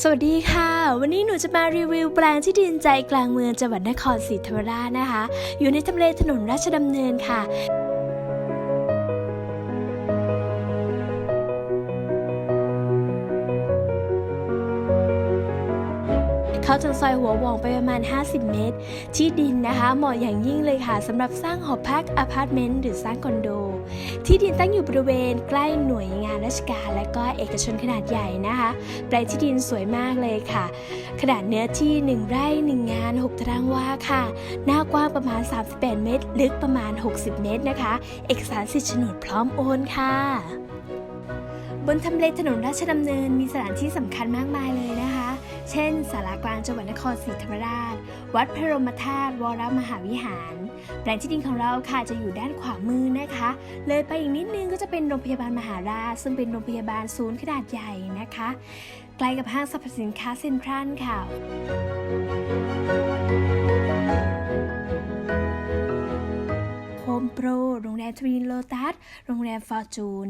สวัสดีค่ะ วันนี้หนูจะมารีวิวแปลงที่ดินใจกลางเมืองจังหวัดนครศรีธรรมราชนะคะ อยู่ในทำเลถนนราชดำเนินค่ะาจากซอยหัววองไปประมาณ 50 เมตร ที่ดินนะคะ เหมาะอย่างยิ่งเลยค่ะสำหรับสร้างหอพักอพาร์ตเมนต์หรือสร้างคอนโด ที่ดินตั้งอยู่บริเวณใกล้หน่วยงานราชการ และก็เอกชนขนาดใหญ่นะคะแปลงที่ดินสวยมากเลยค่ะ ขนาดเนื้อที่ 1 ไร่ 1 งาน 6 ตารางวาค่ะ หน้ากว้างประมาณ 38 เมตร ลึกประมาณ 60 เมตรนะคะ เอกสารสิทธิ์โฉนดพร้อมโอนค่ะ บนทำเลถนนราชดำเนินมีสถานที่สำคัญมากมายเลยนะคะ เช่นศาลากลางจังหวัดนครศรีธรรมราช วัดพระรมธาตุวรมหาวิหาร แปลงที่ดินของเราค่ะจะอยู่ด้านขวามือนะคะ เลยไปอีกนิดนึงก็จะเป็นโรงพยาบาลมหาราช ซึ่งเป็นโรงพยาบาลศูนย์ขนาดใหญ่นะคะ ใกล้กับห้างสรรพสินค้าเซ็นทรัลค่ะโฮมโปร โรงแรมทวินโลตัส โรงแรมฟอร์จูน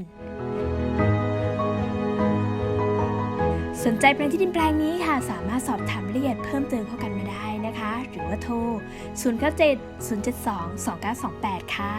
สนใจแปลงที่ดินแปลงนี้ค่ะ สามารถสอบถามรายละเอียดเพิ่มเติมเข้ากันมาได้นะคะ หรือว่าโทร 097 072 2928 ค่ะ